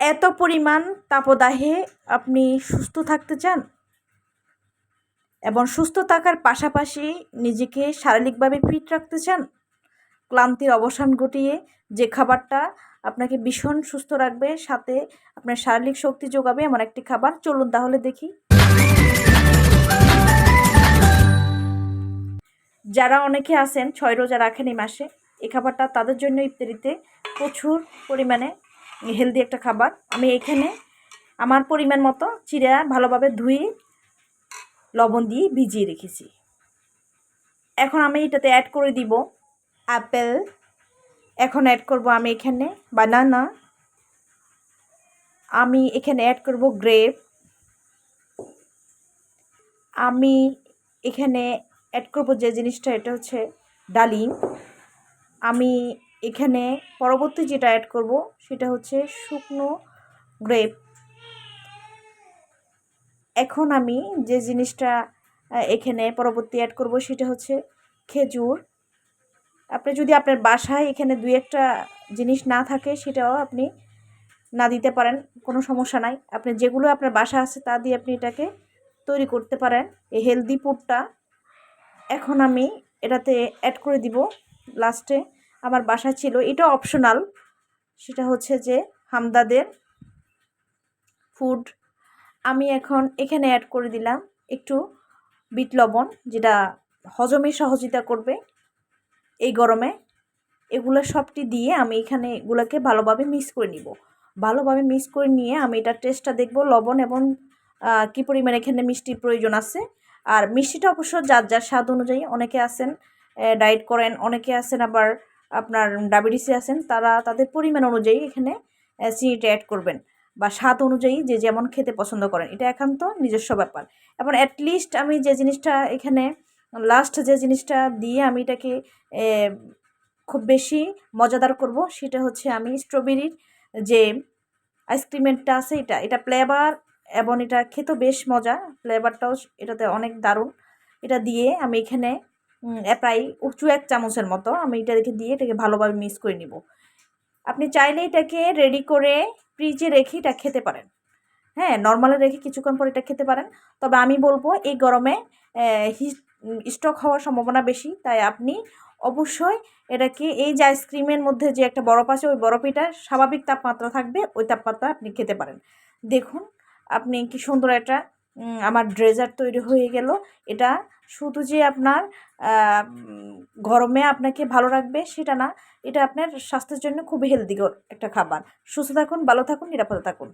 এত পরিমাণ তাপদাহে আপনি সুস্থ থাকতে চান? এবং সুস্থ থাকার পাশাপাশি নিজেকে শারীরিকভাবে ফিট রাখতে চান? ক্লান্তির অবসান ঘটিয়ে যে খাবারটা আপনাকে ভীষণ সুস্থ রাখবে, সাথে আপনার শারীরিক শক্তি যোগাবে, এমন একটি খাবার, চলুন তাহলে দেখি। যারা অনেকে আছেন, ছয় রোজা রাখেন এই মাসে, এই খাবারটা তাদের জন্য ইফতারিতে প্রচুর পরিমাণে হেলদি একটা খাবার। আমি এখানে আমার পরিমাণ মতো চিড়া ভালোভাবে ধুয়ে লবণ দিয়ে ভিজিয়ে রেখেছি। এখন আমি এটাতে অ্যাড করে দিব অ্যাপেল এখন অ্যাড করব আমি এখানে বানানা আমি এখানে অ্যাড করব গ্রেপ আমি এখানে অ্যাড করব যে জিনিসটা, এটা হচ্ছে ডালিম। আমি এখানে পরবর্তী যেটা অ্যাড করব, সেটা হচ্ছে শুকনো গ্রেপ এখন আমি যে জিনিসটা এখানে পরবর্তী অ্যাড করব সেটা হচ্ছে খেজুর। আপনি যদি আপনার বাসায় এখানে দুই একটা জিনিস না থাকে, সেটাও আপনি না দিতে পারেন, কোনো সমস্যা নাই। আপনি যেগুলো আপনার বাসা আছে, তা দিয়ে আপনি এটাকে তৈরি করতে পারেন, এই হেলদি ফুডটা এখন আমি এটাতে অ্যাড করে দিব লাস্টে আমার বাসা ছিল, এটা অপশনাল সেটা হচ্ছে যে হামদাদের ফুড আমি এখন এখানে অ্যাড করে দিলাম একটু বিট লবণ, যেটা হজমে সহযোগিতা করবে এই গরমে। এগুলো সবটি দিয়ে আমি এখানে এগুলোকে ভালোভাবে মিক্স করে নিব। ভালোভাবে মিক্স করে নিয়ে আমি এটার টেস্টটা দেখব, লবণ এবং কী পরিমাণে এখানে মিষ্টির প্রয়োজন আছে। আর মিষ্টিটা অবশ্য যার যার স্বাদ অনুযায়ী অনেকে আছেন ডায়েট করেন, অনেকে আছেন আবার আপনার ডায়াবেটিসে আছেন, তারা তাদের পরিমাণ অনুযায়ী এখানে চিনিটা অ্যাড করবেন বা স্বাদ অনুযায়ী যে যেমন খেতে পছন্দ করেন। এটা একান্ত নিজস্ব ব্যাপার। এবং অ্যাটলিস্ট আমি যে জিনিসটা এখানে লাস্ট যে জিনিসটা দিয়ে আমি এটাকে খুব বেশি মজাদার করব, সেটা হচ্ছে আমি স্ট্রবেরির যে আইসক্রিমেরটা আছে এটা এটা ফ্লেভার এবং এটা খেতেও বেশ মজা। ফ্লেভারটাও এটাতে অনেক দারুণ। এটা দিয়ে আমি এখানে প্রায় উঁচু এক চামচের মতো। আমি এটাকে দিয়ে এটাকে ভালোভাবে মিক্স করে নিব। আপনি চাইলে এটাকে রেডি করে ফ্রিজে রেখে এটা খেতে পারেন। হ্যাঁ নর্মালে রেখে কিছুক্ষণ পর এটা খেতে পারেন। তবে আমি বলব, এই গরমে স্টক হওয়ার সম্ভাবনা বেশি। তাই আপনি অবশ্যই এটাকে, এই যে আইসক্রিমের মধ্যে যে একটা বরফ আছে, ওই বরফিটা স্বাভাবিক তাপমাত্রা থাকবে, ওই তাপমাত্রা আপনি খেতে পারেন। দেখুন, আপনি কি সুন্দর একটা আমার ড্রেজার তৈরি হয়ে গেল। এটা শুধু যে আপনার গরমে আপনাকে ভালো রাখবে সেটা না, এটা আপনার স্বাস্থ্যের জন্য খুব হেলদি একটা খাবার। সুস্থ থাকুন, ভালো থাকুন, নিরাপদে থাকুন।